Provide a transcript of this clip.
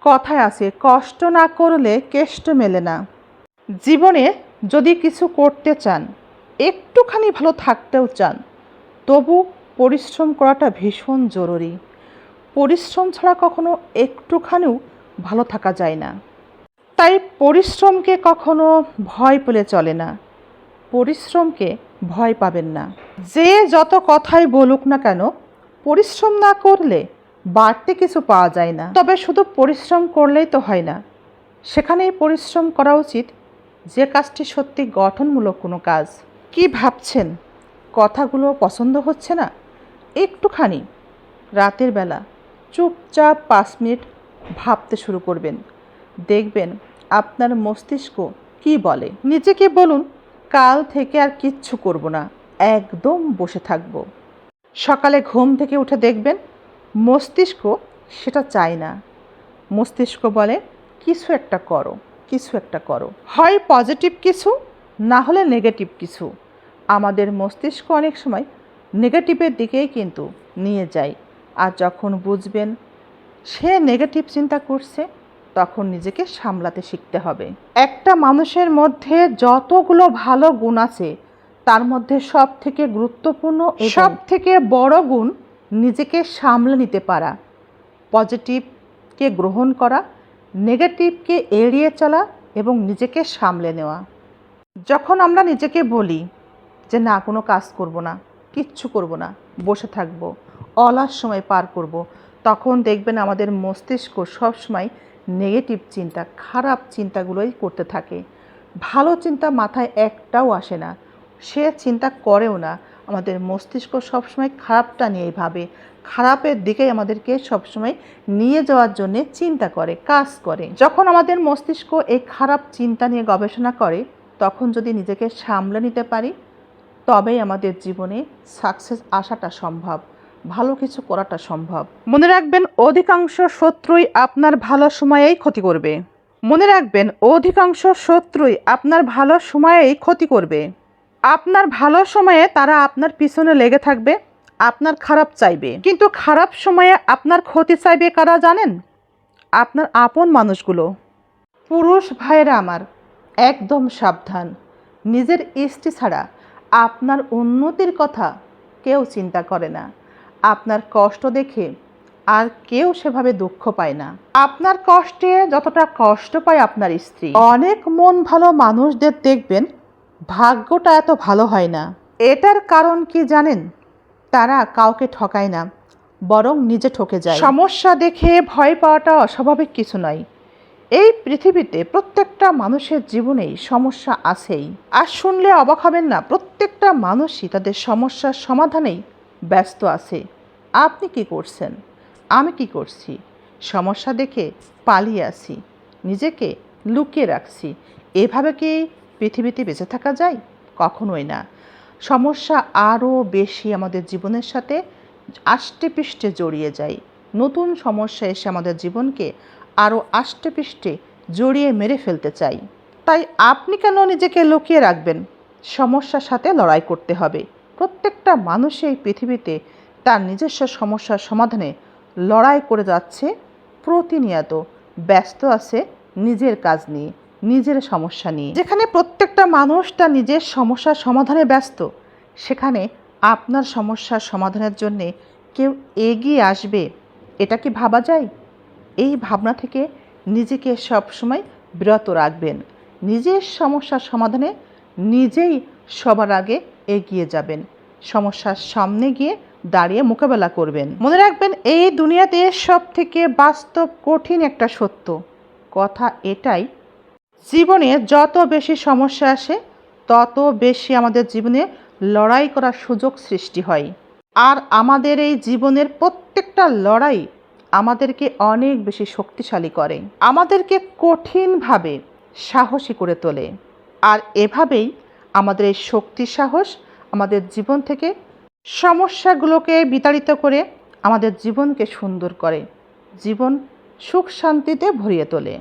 কথায় আছে, কষ্ট না করলে কেষ্ট মেলে না। জীবনে যদি কিছু করতে চান, একটুখানি ভালো থাকতেও চান, তবু পরিশ্রম করাটা ভীষণ জরুরি। পরিশ্রম ছাড়া কখনো একটুখানিও ভালো থাকা যায় না। তাই পরিশ্রমকে কখনো ভয় পেলে চলে না। পরিশ্রমকে ভয় পাবেন না। যে যত কথাই বলুক না কেন, পরিশ্রম না করলে বাড়তি কিছু পাওয়া যায় না। তবে শুধু পরিশ্রম করলেই তো হয় না। সেখানেই পরিশ্রম করা উচিত। যে কাজটি সত্যি গঠনমূলক কোনো কাজ। কি ভাবছেন? কথাগুলো পছন্দ হচ্ছে না? একটুখানি। রাতের বেলা চুপচাপ পাঁচ মিনিট ভাবতে শুরু করবেন। দেখবেন আপনার মস্তিষ্ক কি বলে? নিজেকে বলুন, কাল থেকে আর কিচ্ছু করব না। একদম বসে থাকব। সকালে ঘুম থেকে উঠে দেখবেন মস্তিষ্ক সেটা চায় না। মস্তিষ্ক বলে, কিছু একটা করো, কিছু একটা করো। হয় পজিটিভ কিছু, না হলে নেগেটিভ কিছু। আমাদের মস্তিষ্ক অনেক সময় নেগেটিভের দিকেই কিন্তু নিয়ে যায়। আর যখন বুঝবেন সে নেগেটিভ চিন্তা করছে, তখন নিজেকে সামলাতে শিখতে হবে। একটা মানুষের মধ্যে যতগুলো ভালো গুণ আছে, তার মধ্যে সব থেকে গুরুত্বপূর্ণ সব থেকে বড় গুণ নিজেকে সামলে নিতে পারা। পজিটিভকে গ্রহণ করা, নেগেটিভকে এড়িয়ে চলা এবং নিজেকে সামলে নেওয়া। যখন আমরা নিজেকে বলি যে, না, কোনো কাজ করব না, কিচ্ছু করব না, বসে থাকব অলার সময় পার করব, তখন দেখবেন আমাদের মস্তিষ্ক সবসময় নেগেটিভ চিন্তা, খারাপ চিন্তাগুলোই করতে থাকে। ভালো চিন্তা মাথায় একটাও আসে না, সে চিন্তা করেও না আমাদের মস্তিষ্ক সবসময় খারাপটা নিয়েই ভাবে। খারাপের দিকেই আমাদেরকে সবসময় নিয়ে যাওয়ার জন্য চিন্তা করে, কাজ করে। যখন আমাদের মস্তিষ্ক এই খারাপ চিন্তা নিয়ে গবেষণা করে, তখন যদি নিজেকে সামলে নিতে পারি, তবেই আমাদের জীবনে সাকসেস আসাটা সম্ভব, ভালো কিছু করাটা সম্ভব। মনে রাখবেন, অধিকাংশ শত্রুই আপনার ভালো সময়েই ক্ষতি করবে। মনে রাখবেন, অধিকাংশ শত্রুই আপনার ভালো সময়েই ক্ষতি করবে। আপনার ভালো সময়ে তারা আপনার পিছনে লেগে থাকবে, আপনার খারাপ চাইবে। কিন্তু খারাপ সময়ে আপনার ক্ষতি চাইবে কারা জানেন? আপনার আপন মানুষগুলো। পুরুষ ভাইয়েরা আমার, একদম সাবধান। নিজের স্ত্রী ছাড়া আপনার উন্নতির কথা কেউ চিন্তা করে না। আপনার কষ্ট দেখে আর কেউ সেভাবে দুঃখ পায় না। আপনার কষ্টে যতটা কষ্ট পায় আপনার স্ত্রী। অনেক মন ভালো মানুষদের দেখবেন ভাগ্যটা এত ভালো হয় না। এটার কারণ কি জানেন? তারা কাউকে ঠকায় না, বরং নিজে ঠকে যায়। সমস্যা দেখে ভয় পাওয়াটা অস্বাভাবিক কিছু নয়। এই পৃথিবীতে প্রত্যেকটা মানুষের জীবনেই সমস্যা আছেই। আর শুনলে অবাক হবেন না, প্রত্যেকটা মানুষই তাদের সমস্যার সমাধানেই ব্যস্ত আছে। আপনি কি করছেন? আমি কি করছি? সমস্যা দেখে পালিয়ে আসি। নিজেকে লুকিয়ে রাখছি। এভাবে কি পৃথিবীতে বেঁচে থাকা যায়? কখনোই না। সমস্যা আরও বেশি আমাদের জীবনের সাথে আষ্টে পৃষ্ঠে জড়িয়ে যায়। নতুন সমস্যা এসে আমাদের জীবনকে আরও আষ্টে পৃষ্ঠে জড়িয়ে মেরে ফেলতে চাই। তাই আপনি কেন নিজেকে লুকিয়ে রাখবেন? সমস্যার সাথে লড়াই করতে হবে। প্রত্যেকটা মানুষই এই পৃথিবীতে তার নিজস্ব সমস্যার সমাধানে লড়াই করে যাচ্ছে। প্রতিনিয়ত ব্যস্ত আছে নিজের কাজ নিয়ে। নিজের সমস্যা নিয়ে। যেখানে প্রত্যেকটা মানুষ তার নিজের সমস্যার সমাধানে ব্যস্ত, সেখানে আপনার সমস্যার সমাধানের জন্যে কেউ এগিয়ে আসবে, এটা কি ভাবা যায়? এই ভাবনা থেকে নিজেকে সবসময় বিরত রাখবেন। নিজের সমস্যার সমাধানে নিজেই সবার আগে এগিয়ে যাবেন। সমস্যার সামনে গিয়ে দাঁড়িয়ে মোকাবেলা করবেন। মনে রাখবেন, এই দুনিয়াতে সব থেকে বাস্তব কঠিন একটা সত্য। কথা এটাই জীবনে যত বেশি সমস্যা আসে, তত বেশি আমাদের জীবনে লড়াই করার সুযোগ সৃষ্টি হয়। আর আমাদের এই জীবনের প্রত্যেকটা লড়াই আমাদেরকে অনেক বেশি শক্তিশালী করে। আমাদেরকে কঠিনভাবে সাহসী করে তোলে। আর এভাবেই আমাদের এই শক্তি সাহস আমাদের জীবন থেকে সমস্যাগুলোকে বিতাড়িত করে আমাদের জীবনকে সুন্দর করে। জীবন সুখ শান্তিতে ভরিয়ে তোলে।